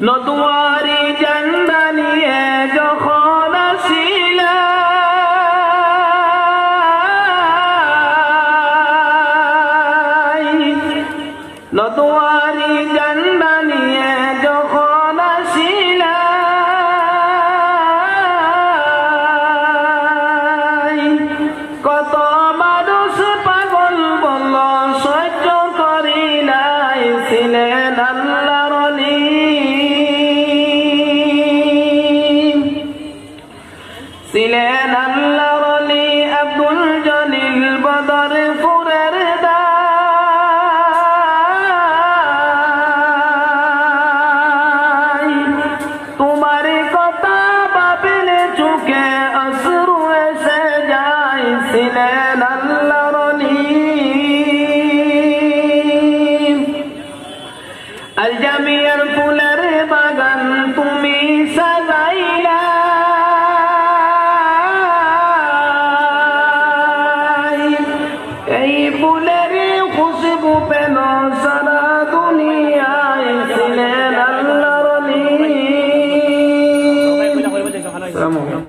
নদুয়ারি জান্ডা নিয়ে যখন আসিলাই নদুয়ারি জান্ডা নিয়ে যখন আসিলাই কত মানুষ পাগল বলল, সহ্য করিলাই ছিলেন আল্লাহর আব্দুল জলিল বদর ফুরের তোমার কথা ভাবিলে চোখে অশ্রু এসে যায়। ছিলেন এই ফুলের খুশবু পেল সারা দুনিয়ায় ছিলেন আল্লাহর